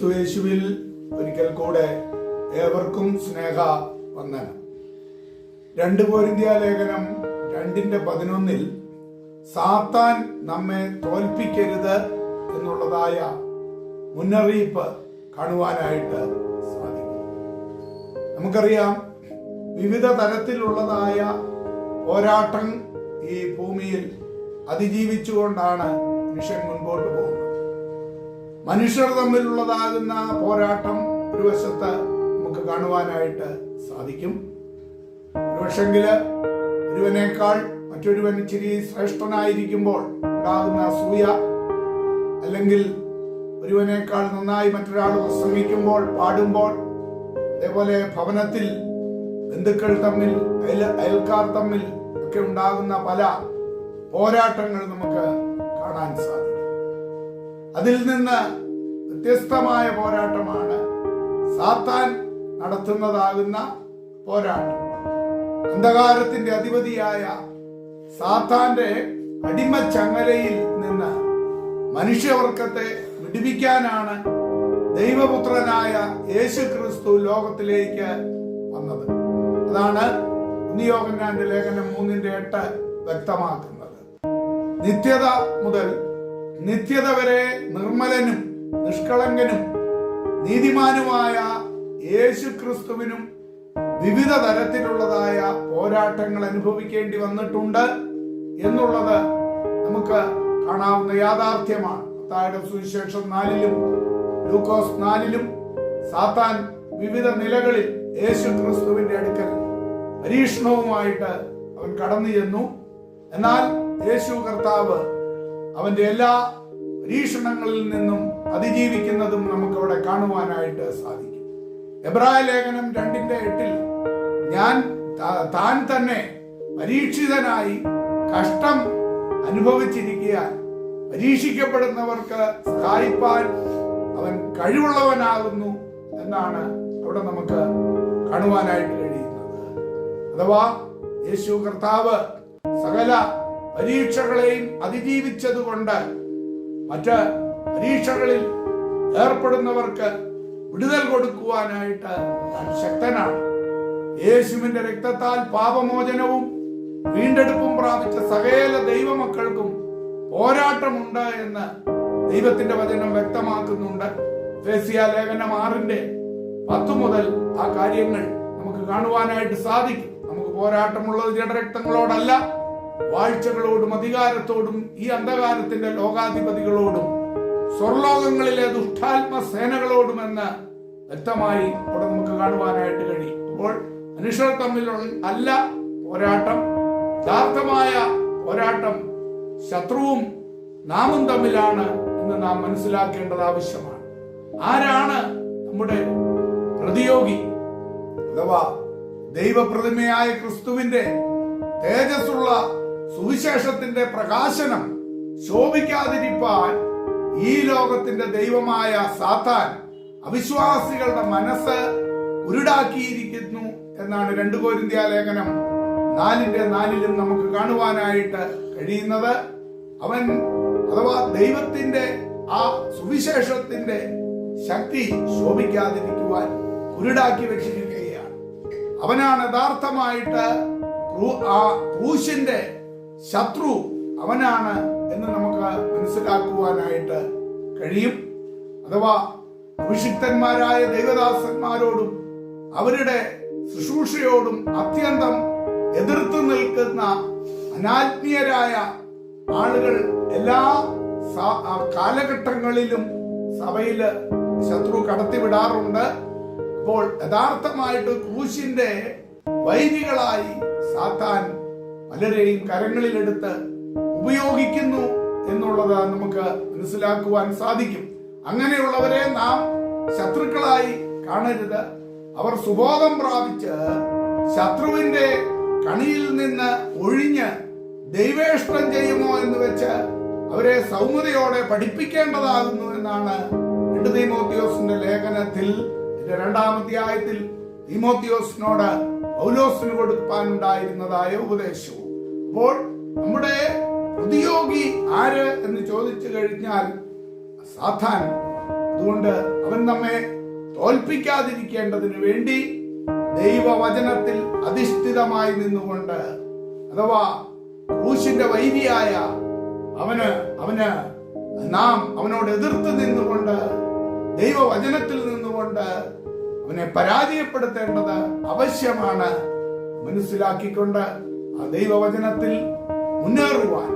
ക്രിസ്തുയേശുവിൽ ഒരിക്കൽ കൂടെ ഏവർക്കും സ്നേഹ വന്ദനം. രണ്ട് പോരിന്ത്യ ലേഖനം രണ്ടിന്റെ പതിനൊന്നിൽ സാത്താൻ നമ്മെ തോൽപ്പിക്കരുത് എന്നുള്ളതായ മുന്നറിയിപ്പ് കാണുവാനായിട്ട് സാധിക്കും. നമുക്കറിയാം വിവിധ തരത്തിലുള്ളതായ പോരാട്ടം ഈ ഭൂമിയിൽ അതിജീവിച്ചുകൊണ്ടാണ് മനുഷ്യൻ മുൻപോട്ട് പോകുന്നത്. മനുഷ്യർ തമ്മിലുള്ളതാകുന്ന പോരാട്ടം ഒരു വശത്ത് നമുക്ക് കാണുവാനായിട്ട് സാധിക്കും. ഒരുപക്ഷെങ്കിൽ ഒരുവനേക്കാൾ മറ്റൊരുവൻ ഇച്ചിരി ശ്രേഷ്ഠനായിരിക്കുമ്പോൾ ഉണ്ടാകുന്ന അസൂയ അല്ലെങ്കിൽ ഒരുവനേക്കാൾ നന്നായി മറ്റൊരാൾ പ്രസംഗിക്കുമ്പോൾ പാടുമ്പോൾ അതേപോലെ ഭവനത്തിൽ ബന്ധുക്കൾ തമ്മിൽ അയൽ അയൽക്കാർ തമ്മിൽ ഒക്കെ ഉണ്ടാകുന്ന പല പോരാട്ടങ്ങൾ നമുക്ക് കാണാൻ സാധിക്കും. അതിൽ നിന്ന് വ്യത്യസ്തമായ പോരാട്ടമാണ് സാത്താൻ നടത്തുന്നതാകുന്ന പോരാട്ടം. അന്ധകാരത്തിന്റെ അധിപതിയായ സാത്താന്റെ അടിമച്ചങ്ങലയിൽ നിന്ന് മനുഷ്യവർഗത്തെ വിടുവിക്കാനാണ് ദൈവപുത്രനായ യേശു ക്രിസ്തു ലോകത്തിലേക്ക് വന്നത്. അതാണ് ഉന്നിയോഗനാന്റെ ലേഖനം മൂന്നിന്റെ എട്ട് വ്യക്തമാക്കുന്നത്. നിത്യത മുതൽ നിത്യത വരെ നിർമ്മലനും നിഷ്കളങ്കനും നീതിമാനുമായ യേശു ക്രിസ്തുവിനും വിവിധ തരത്തിലുള്ളതായ പോരാട്ടങ്ങൾ അനുഭവിക്കേണ്ടി വന്നിട്ടുണ്ട് എന്നുള്ളത് നമുക്ക് കാണാവുന്ന യാഥാർത്ഥ്യമാണ്. മത്തായിയുടെ സുവിശേഷം നാലിലും ലൂക്കോസ് നാലിലും സാത്താൻ വിവിധ നിലകളിൽ യേശു ക്രിസ്തുവിന്റെ അടുക്കൽ പരീക്ഷണവുമായിട്ട് അവൻ കടന്നു ചെന്നു. എന്നാൽ യേശു കർത്താവ് അവന്റെ എല്ലാ പരീക്ഷണങ്ങളിൽ നിന്നും അതിജീവിക്കുന്നതും നമുക്ക് അവിടെ കാണുവാനായിട്ട് സാധിക്കും. എബ്രായ ലേഖനം രണ്ടിന്റെ എട്ടിൽ ഞാൻ താൻ തന്നെ പരീക്ഷിതനായി കഷ്ടം അനുഭവിച്ചിരിക്കുക പരീക്ഷിക്കപ്പെടുന്നവർക്ക് സഹായിപ്പാൻ അവൻ കഴിവുള്ളവനാകുന്നു എന്നാണ് അവിടെ നമുക്ക് കാണുവാനായിട്ട് കഴിയുന്നത്. അഥവാ യേശു കർത്താവ് സകല പരീക്ഷകളെയും അതിജീവിച്ചതുകൊണ്ട് മറ്റ് പരീക്ഷകളിൽ ഏർപ്പെടുന്നവർക്ക് വിടുതൽ കൊടുക്കുവാനായിട്ട് താൻ ശക്തനാണ്. യേശുവിന്റെ രക്തത്താൽ പാപമോചനവും വീണ്ടെടുപ്പും പ്രാപിച്ച സകല ദൈവമക്കൾക്കും പോരാട്ടമുണ്ട് എന്ന് ദൈവത്തിന്റെ വചനം വ്യക്തമാക്കുന്നുണ്ട്. ലേഖനം ആറിന്റെ പത്ത് മുതൽ ആ കാര്യങ്ങൾ നമുക്ക് കാണുവാനായിട്ട് സാധിക്കും. നമുക്ക് പോരാട്ടമുള്ളത് ജഡരക്തങ്ങളോടല്ല വാഴ്ചകളോടും അധികാരത്തോടും ഈ അന്ധകാരത്തിന്റെ ലോകാധിപതികളോടും സ്വർലോകങ്ങളിലെ ദുഷ്ടാത്മ സേനകളോടും എന്ന് വ്യക്തമായി അവിടെ നമുക്ക് കാണുവാനായിട്ട് കഴിയും. അപ്പോൾ മനുഷ്യർ തമ്മിലുള്ള അല്ല പോരാട്ടം യഥാർത്ഥമായ പോരാട്ടം ശത്രുവും നാമും തമ്മിലാണ് എന്ന് നാം മനസ്സിലാക്കേണ്ടത് ആവശ്യമാണ്. ആരാണ് നമ്മുടെ പ്രതിയോഗി അഥവാ ദൈവപ്രതിമയായ ക്രിസ്തുവിന്റെ തേജസ്സുള്ള സുവിശേഷത്തിന്റെ പ്രകാശനം ശോഭിക്കാതിരിപ്പാൻ ഈ ലോകത്തിന്റെ ദൈവമായ സാത്താൻ അവിശ്വാസികളുടെ മനസ്സ് ഉരുടാക്കിയിരിക്കുന്നു എന്നാണ് രണ്ടു കോരിന്ത്യ ലേഖനം നാലിന്റെ നാലിലും നമുക്ക് കാണുവാനായിട്ട് കഴിയുന്നത്. അവൻ അഥവാ ദൈവത്തിന്റെ ആ സുവിശേഷത്തിന്റെ ശക്തി ശോഭിക്കാതിരിക്കുവാൻ ഉരുടാക്കി വെച്ചിരിക്കുകയാണ്. അവനാണ് യഥാർത്ഥമായിട്ട് ആ ക്രൂശിന്റെ ശത്രു അവനാണ് എന്ന് നമുക്ക് മനസ്സിലാക്കുവാനായിട്ട് കഴിയും. അഥവാ അഭിഷിക്തന്മാരായ ദൈവദാസന്മാരോടും അവരുടെ ശുശ്രൂഷയോടും അത്യന്തം എതിർത്ത് നിൽക്കുന്ന അനാത്മീയരായ ആളുകൾ എല്ലാ കാലഘട്ടങ്ങളിലും സഭയിൽ ശത്രു കടത്തിവിടാറുണ്ട്. അപ്പോൾ യഥാർത്ഥമായിട്ട് ക്രൂശിന്റെ വൈരികളായി സാത്താൻ പലരെയും കരങ്ങളിലെടുത്ത് ഉപയോഗിക്കുന്നു എന്നുള്ളത് നമുക്ക് മനസ്സിലാക്കുവാൻ സാധിക്കും. അങ്ങനെയുള്ളവരെ നാം ശത്രുക്കളായി കാണരുത്. അവർ സുബോധം പ്രാപിച്ച് ശത്രുവിന്റെ കണിയിൽ നിന്ന് ഒഴിഞ്ഞ് ദൈവേഷ്ടം ചെയ്യുമോ എന്ന് വെച്ച് അവരെ സൗമ്യതയോടെ പഠിപ്പിക്കേണ്ടതാകുന്നു എന്നാണ് രണ്ട് തീമോത്തിയോസിന്റെ ലേഖനത്തിൽ ഇതിന്റെ രണ്ടാം അധ്യായത്തിൽ തീമോത്തിയോസിനോട് പൗലോസിന് കൊടുക്കാനുണ്ടായിരുന്നതായ ഉപദേശവും. അപ്പോൾ നമ്മുടെ പ്രതിയോഗി ആര് എന്ന് ചോദിച്ചു കഴിഞ്ഞാൽ സാധാൻ അതുകൊണ്ട് അവൻ നമ്മെ തോൽപ്പിക്കാതിരിക്കേണ്ടതിന് വേണ്ടി ദൈവവചനത്തിൽ അധിഷ്ഠിതമായി നിന്നുകൊണ്ട് അഥവാ ക്രൂശിന്റെ വൈരിയായ അവന് അവന് നാം അവനോട് എതിർത്ത് നിന്നുകൊണ്ട് ദൈവവചനത്തിൽ നിന്നുകൊണ്ട് അവനെ പരാജയപ്പെടുത്തേണ്ടത് ആവശ്യമാണ് മനസ്സിലാക്കിക്കൊണ്ട് ആ ദൈവവചനത്തിൽ മുന്നേറുവാൻ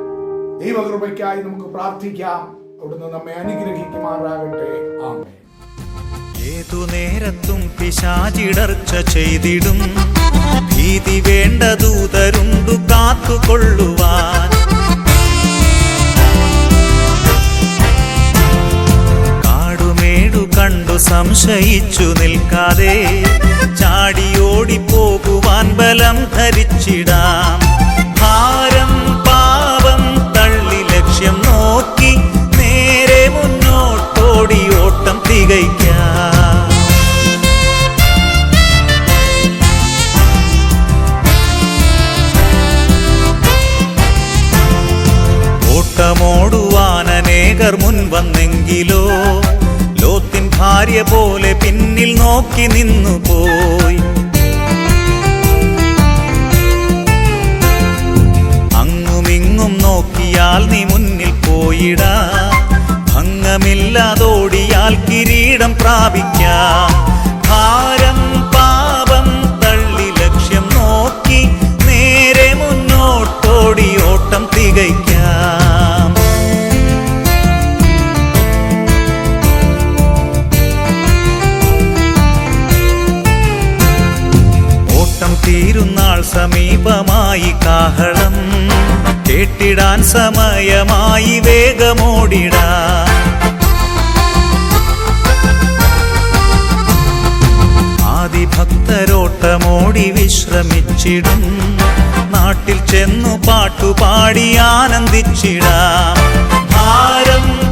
ദൈവകൃപയ്ക്കായി നമുക്ക് പ്രാർത്ഥിക്കാം. അവിടുന്ന് നമ്മെ അനുഗ്രഹിക്കുമാറാകട്ടെ. ആമേ ഏതു നേരത്തും പിശാചിടർച്ച ചെയ്തിടും. ഭീതി വേണ്ട ദൂതരുണ്ടു കാത്തുകൊള്ളുവാൻ. കണ്ടു സംശയിച്ചു നിൽക്കാതെ. ചാടിയോടി പോകുവാൻ ബലം ധരിച്ചിടാം. ഭാരം പാപം തള്ളി ലക്ഷ്യം നോക്കി നേരെ മുന്നോട്ടോടി ഓട്ടം തികയ്ക്കാം. ഓട്ടമോടുവാൻ അനേകർ മുൻ വന്നെങ്കിലോ ലോത്തിൻ ഭാര്യ പോലെ പിന്നിൽ നോക്കി നിന്നു പോയി ഓട്ടം തീരുന്നാൾ സമീപമായി കാഹളം. കേട്ടിടാൻ സമയമായി വേഗമോടിടാ. ആദിഭക്തരോട്ടമോടി വിശ്രമിച്ചിടും. നാട്ടിൽ ചെന്നു പാട്ടുപാടി ആനന്ദിച്ചിടാം. പാപം